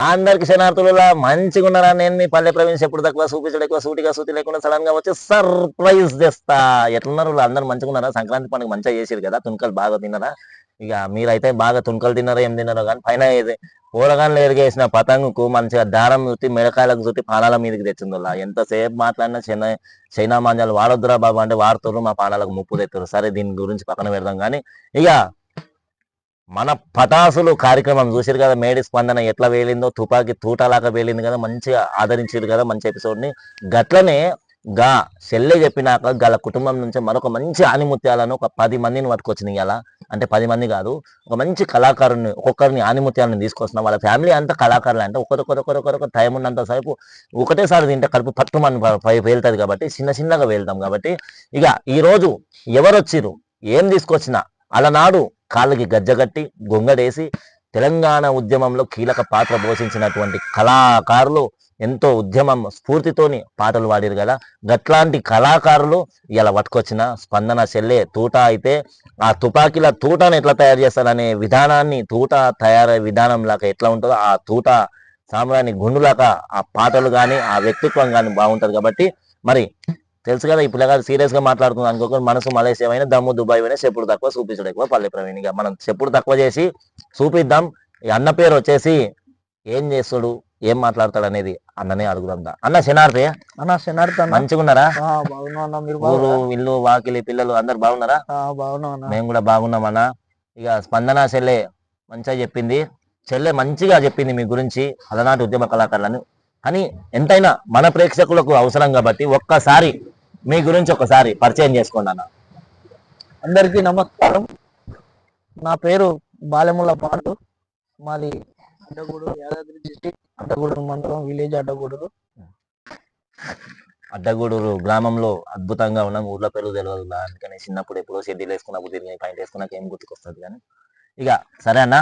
అందరికి శనార్థులలో మంచిగా ఉన్నారా? నేను మీ పల్లె ప్రవీణ్ ఎప్పుడు తక్కువ చూపించడం ఎక్కువ సూటిగా సూటి లేకుండా సడన్గా వచ్చి సర్ప్రైజ్ తెస్తా ఎట్లున్నారు అందరు మంచిగా ఉన్నారా? సంక్రాంతి పండుగ మంచిగా చేసారు కదా? తుణుకలు బాగా తిన్నారా? ఇక మీరైతే బాగా తుణకలు తిన్నారో ఏం తిన్నారో కానీ పైన ఇది పూలగాన్లు ఎరిగేసిన పతంగుకు మంచిగా దారం చుట్టి మిరకాయలకు చుట్టి పానాల మీదకి తెచ్చింది ఎంతసేపు మాట్లాడినా చైనా చైనా మాంజాలు వాడొద్దురా బాబు అంటే వాడుతున్నారు మా పానాలకు ముప్పు తెస్తారు సరే దీని గురించి పక్కన పెడదాం కానీ ఇక మన పటాసులు కార్యక్రమం చూసారు కదా మేడి స్పందన ఎట్లా వేలిందో తుపాకీ తూటలాగా వేలింది కదా మంచిగా ఆదరించారు కదా మంచి ఎపిసోడ్ని. గట్లనే గా సెల్లె చెప్పినాక గల కుటుంబం నుంచి మరొక మంచి ఆనిముత్యాలను ఒక పది మందిని పట్టుకొచ్చినాయి ఇలా అంటే పది మంది కాదు ఒక మంచి కళాకారుని ఒక్కొక్కరిని ఆనిముత్యాలను తీసుకొస్తున్నాం. వాళ్ళ ఫ్యామిలీ అంతా కళాకారులు. అంటే ఒకరికొకరొకరొకరొక టైం ఉన్నంత సేపు ఒకటేసారి తింటే కడుపు పట్టు మన వెళ్తుంది కాబట్టి చిన్న చిన్నగా వెళ్తాం కాబట్టి ఇక ఈరోజు ఎవరు వచ్చిర్రు ఏం తీసుకొచ్చినా అలనాడు కాళ్ళకి గజ్జగట్టి గొంగడేసి తెలంగాణ ఉద్యమంలో కీలక పాత్ర పోషించినటువంటి కళాకారులు ఎంతో ఉద్యమం స్ఫూర్తితోని పాటలు పాడారు కదా. గట్లాంటి కళాకారులు ఇలా పట్టుకొచ్చిన స్పందన చెల్లే తూట అయితే ఆ తుపాకీల తూటను ఎట్లా తయారు చేస్తారనే విధానాన్ని తూట తయారయ్యే విధానం లాగా ఎట్లా ఉంటుందో ఆ తూట సామ్రాన్ని గుండులాగా ఆ పాటలు కానీ ఆ వ్యక్తిత్వం కానీ బాగుంటుంది కాబట్టి మరి తెలుసు కదా ఇప్పుడు కాదు సీరియస్గా మాట్లాడుతుంది అనుకోకుండా మనసు మలేషియా అయినా దమ్ము దుబాయ్ అయినా చెప్పుడు తక్కువ చూపించడం ఎక్కువ పల్లె ప్రవీణ్. మనం చెప్పుడు తక్కువ చేసి చూపిద్దాం అన్న పేరు వచ్చేసి ఏం చేస్తాడు ఏం మాట్లాడతాడు అనేది అన్ననే అడుగుదాం. అన్న శనార్థి అన్న శనార్థ అన్న. మంచిగా ఉన్నారా ఆ, బాగున్నా అన్న. మీరు ఊరు? ఇల్లు వాకిలి పిల్లలు అందరు బాగున్నారా? బాగున్నా అన్న. మేము కూడా బాగున్నామన్నా ఇక స్పందన చెల్లె మంచిగా చెప్పింది. చెల్లె మంచిగా చెప్పింది మీ గురించి. అలనాటి ఉద్యమ కళాకారులను కానీ ఎంతైనా మన ప్రేక్షకులకు అవసరం కాబట్టి ఒక్కసారి మీ గురించి ఒకసారి పరిచయం చేసుకోండి అన్న. అందరికీ నమస్కారం. నా పేరు బాలెముల పాండు. మాది అడ్డగూడు యాదాద్రి డిస్టిక్ అడ్డగూడూరు మండలం విలేజ్ అడ్డగూడూరు. అడ్డగూడూరు గ్రామంలో అద్భుతంగా ఉన్నాం. ఊర్లో పేరు తెలియదు. అందుకని చిన్నప్పుడు ఎప్పుడో షెడ్యూల్ వేసుకున్నప్పుడు తిరిగి పాయింట్ వేసుకున్నాక ఏం గుర్తుకొస్తుంది కానీ. ఇక సరే అన్న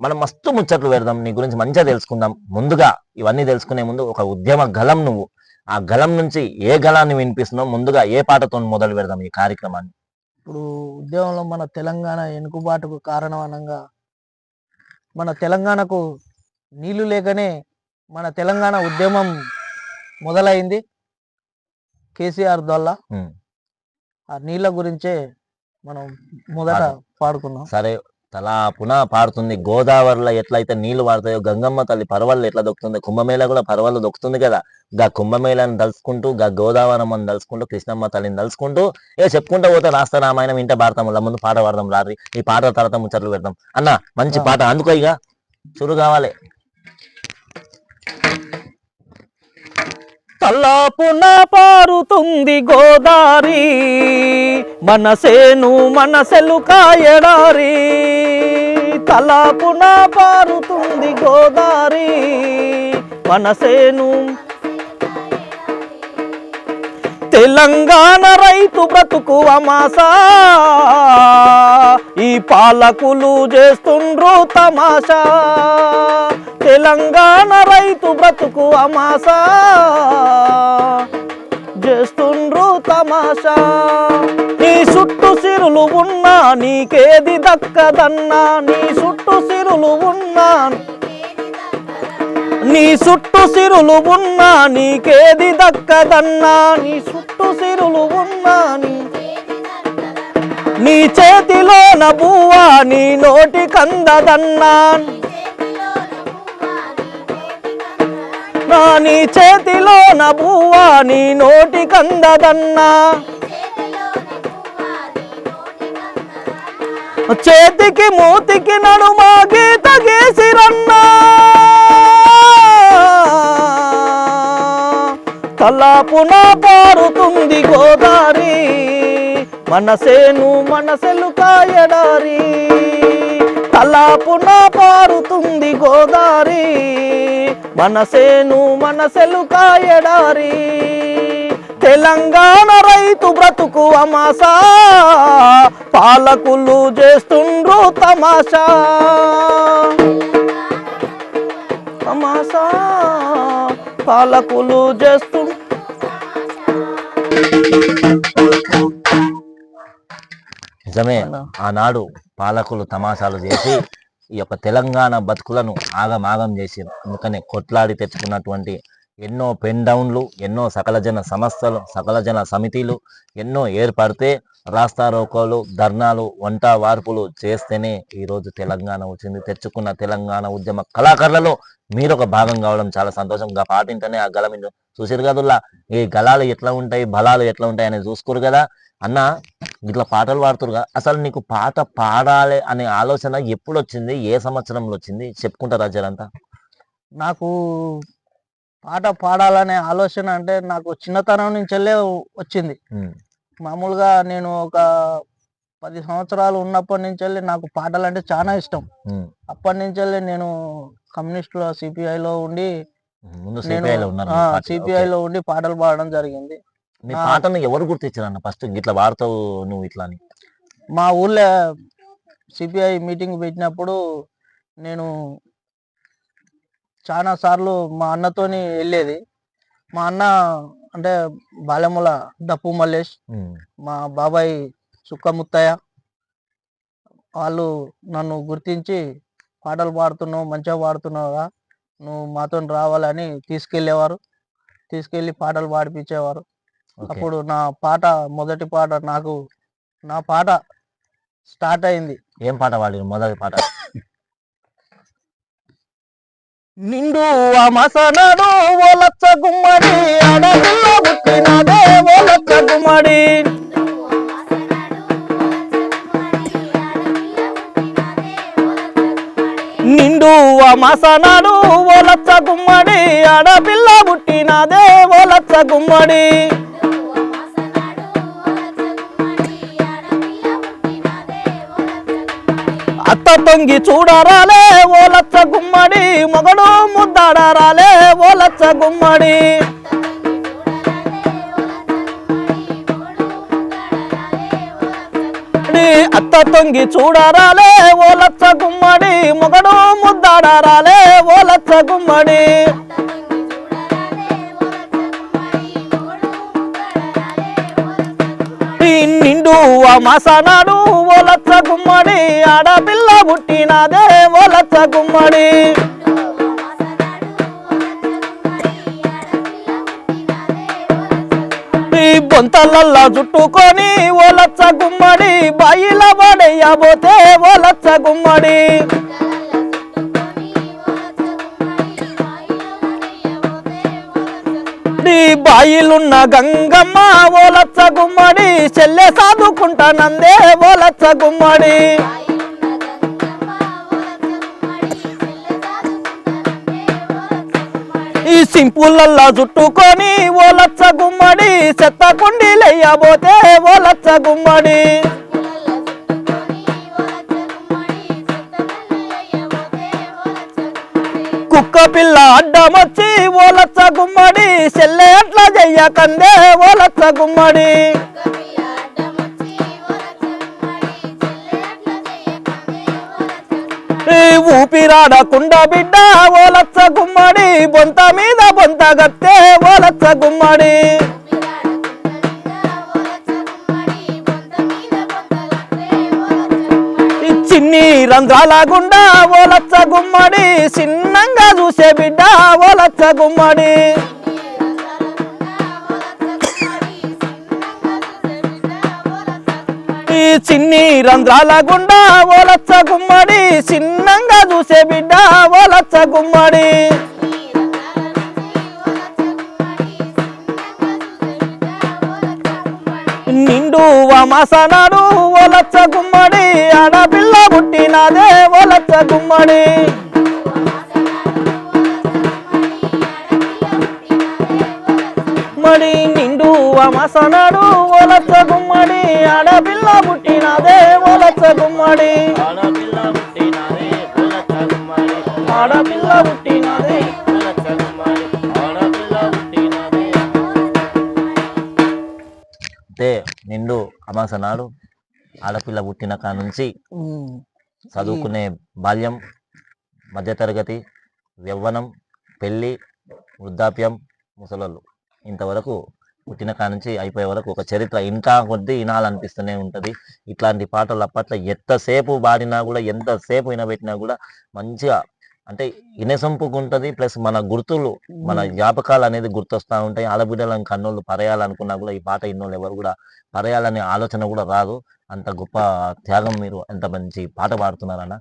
మనం మస్తు ముచ్చట్లు పెడదాం నీ గురించి మంచిగా తెలుసుకుందాం. ముందుగా ఇవన్నీ తెలుసుకునే ముందు ఒక ఉద్యమ గలం నువ్వు. ఆ గలం నుంచి ఏ గలాన్ని వినిపిస్తున్నావు? ముందుగా ఏ పాటతో మొదలు పెడదాం ఈ కార్యక్రమాన్ని? ఇప్పుడు ఉద్యమంలో మన తెలంగాణ ఎనుకుబాటుకు కారణమనంగా మన తెలంగాణకు నీళ్ళు లేకనే మన తెలంగాణ ఉద్యమం మొదలైంది. కేసీఆర్ ద్వారా. ఆ నీళ్ళ గురించే మనం మొదట పాడు. పాడుకున్నాం సరే తలా పారుతుంది. గోదావరిలో ఎట్లయితే నీళ్ళు పారుతాయో గంగమ్మ తల్లి పర్వాలు ఎట్లా దొక్కుతుంది కుంభమేళ కూడా పర్వాలు దొక్కుతుంది కదా. గా కుంభమేళని దలుచుకుంటూ గా గోదావరమ్మని దలుచుకుంటూ కృష్ణమ్మ తల్లిని దలుచుకుంటూ ఏ చెప్పుకుంటూ పోతే రాస్తా రామాయణం ఇంట పాడతాం ముందు పాట పాడదాం రాత్రి ఈ పాట తర్వాత ముచ్చట్లు పెడదాం. అన్న మంచి పాట అందుకో ఇక చురు కావాలి. తల్లాపున పారుతుంది గోదారి మనసేను మనసెలు కాయడారి. కలాపున పారుతుంది గోదారి మనసేను. తెలంగాణ రైతు బ్రతుకు అమాసా. ఈ పాలకులు చేస్తుండ్రు తమాషా. తెలంగాణ రైతు బ్రతుకు అమాసా. చేస్తుండ్రు తమాషా. చుట్టూ సిరులు ఉన్నా నీకేది దక్కదన్నా నీ చుట్టూ సిరులు ఉన్నా నీ చుట్టూ సిరులు ఉన్నా నీకేది దక్కదన్నా నీ చుట్టూ సిరులు ఉన్నా నీ చేతిలో చేతిలోన నీ నోటి కందదన్నా నా నీ చేతిలో బువ్వా నీ నోటి కందదన్నా చేతికి మూతికి నడుమా గీత గీసిరన్నా తలాపున పారుతుంది గోదారి మనసేను మనసెలు కాయడారి. తలాపున పారుతుంది గోదారి మనసేను మనసెలు కాయడారి. తెలంగాణ రైతు బ్రతుకు అమాసా. పాలకులు చేస్తుండ్రు తమాషా. తమాషా. పాలకులు చేస్తు నిజమే ఆనాడు పాలకులు తమాషాలు చేసి ఈ యొక్క తెలంగాణ బతుకులను ఆగమాగం చేసి అందుకనే కొట్లాడి తెచ్చుకున్నటువంటి ఎన్నో పెన్ డౌన్లు ఎన్నో సకలజన సంస్థలు సకలజన సమితిలు ఎన్నో ఏర్పడితే రాస్తారోకోలు ధర్నాలు వంట వార్పులు చేస్తేనే ఈరోజు తెలంగాణ వచ్చింది. తెచ్చుకున్న తెలంగాణ ఉద్యమ కళాకారులలో మీరు ఒక భాగం కావడం చాలా సంతోషంగా పాటింటనే ఆ గల మీరు చూసారు కదుల్లా ఈ గళాలు ఎట్లా ఉంటాయి బలాలు ఎట్లా ఉంటాయి అనేది చూసుకోరు కదా. అన్న ఇట్లా పాటలు పాడుతురుగా అసలు నీకు పాట పాడాలి అనే ఆలోచన ఎప్పుడు వచ్చింది ఏ సంవత్సరంలో వచ్చింది? చెప్పుకుంటారా జరంతా? నాకు పాట పాడాలనే ఆలోచన అంటే నాకు చిన్నతనం నుంచెల్లే వచ్చింది మామూలుగా నేను ఒక పది సంవత్సరాలు ఉన్నప్పటి నుంచి నాకు పాటలు అంటే చాలా ఇష్టం అప్పటి నుంచి నేను కమ్యూనిస్టులో సిపిఐలో ఉండి నేను సిపిఐ లో ఉన్నారు మీరు పార్టీలో. CPI okay. లో ఉండి పాటలు పాడడం జరిగింది నీ ఆ. పాటను ఎవరు గుర్తించారు అన్న ఫస్ట్ ఇట్లా వాడతావు నువ్వు ఇట్లా అని మా ఊళ్ళో సిపిఐ మీటింగ్ పెట్టినప్పుడు నేను చాలా సార్లు మా అన్నతోని వెళ్ళేది. మా అన్న అంటే బాలెముల దప్పు మల్లేష్ మా బాబాయ్ సుక్కముత్తయ్య వాళ్ళు నన్ను గుర్తించి పాటలు పాడుతున్నావు మంచిగా పాడుతున్నావురా నువ్వు మాతో రావాలని తీసుకెళ్ళేవారు తీసుకెళ్ళి పాటలు పాడిపించేవారు. అప్పుడు నా పాట మొదటి పాట నాకు నా పాట స్టార్ట్ అయింది. ఏం పాట పాడిరు మొదటి పాట. నిండు అమసనడు ఓలచ్చ గుమ్మడి అడవిలో పుట్టినదే ఓలచ్చ గుమ్మడి. నిండు అమసనడు ఓలచ్చ గుమ్మడి ఆడపిల్ల పుట్టినదే ఓలచ్చ గుమ్మడి. అత్త తొంగి చూడరాలే ఓ లచ్చ గుమ్మడి. మొగడు ముద్దాడరాలే ఓ లచ్చ గుమ్మడి. అత్త తొంగి చూడరాలే ఓ లచ్చ గుమ్మడి. మొగడు ముద్దాడరాలే ఓ లచ్చ గుమ్మడి. నిండు అమాసనాడు ఓలచ్చ గుమ్మడి ఆడపిల్ల పుట్టినదే ఓలచ్చ గుమ్మడి. ఈ బొంతలల్లా చుట్టుకొని ఓలచ్చ గుమ్మడి బాయిల పడేయబోతే ఓలచ్చ గుమ్మడి. బాయిలున్న గంగమ్మ ఓలచ్చ గుమ్మడి చెల్లె సాదుకుంటానందే ఓలచ్చ గుమ్మడి ఈ సింపులల్లా చుట్టుకొని ఓలచ్చ గుమ్మడి చెత్త కుండీలయ్యబోతే ఓలచ్చ గుమ్మడి ఇంకో పిల్ల అడ్డమొచ్చి ఓలచ్చ గుమ్మడి చెల్లె అట్లా చెయ్యకందే ఓలచ్చ గుమ్మడి. ఊపిరాడకుండా బిడ్డ ఓలచ్చ గుమ్మడి బొంత మీద బొంత గత్తే ఓలచ్చ గుమ్మడి. ఈ రంధ్రాల గుండా ఓలచ్చ గుమ్మడి చిన్నంగా చూసే బిడ్డ ఓలచ్చ గుమ్మడి. ఈ చిన్ని రంధ్రాల గుండా ఓలచ్చ గుమ్మడి చిన్నంగా చూసే బిడ్డ ఓలచ్చ గుమ్మడి. నిండు వమసనాడు ఓలచ్చ గుమ్మడి. ఆడపిల్ల పుట్టినదే ఓలచ్చ గుమ్మడి మడి నిండు వమసనాడు ఓలచ్చ గుమ్మడి ఆడపిల్ల పుట్టినదే ఓలచ్చ గుమ్మడి ఆడపిల్ల పుట్టినదే నిండు అమాస నాడు ఆడపిల్ల పుట్టిన కాడ నుంచి. చదువుకునే బాల్యం మధ్యతరగతి యవ్వనం పెళ్ళి వృద్ధాప్యం ముసలోళ్ళు ఇంతవరకు పుట్టిన కాడ నుంచి అయిపోయే వరకు ఒక చరిత్ర ఇంకా కొద్దీ వినాలనిపిస్తూనే ఉంటది ఇట్లాంటి పాటలు అప్పట్లో ఎంతసేపు పాడినా కూడా ఎంతసేపు వినబెట్టినా కూడా మంచిగా అంటే ఇనసొంపుగా ఉంటది ప్లస్ మన గుర్తులు మన జ్ఞాపకాలు అనేది గుర్తొస్తా ఉంటాయి. ఆడబిడ్డలను కన్నోళ్ళు పరేయాలనుకున్నా కూడా ఈ పాట ఇన్నోళ్ళు ఎవరు కూడా పరేయాలనే ఆలోచన కూడా రాదు. అంత గొప్ప త్యాగం మీరు ఎంత మంచి పాట పాడుతున్నారన్న.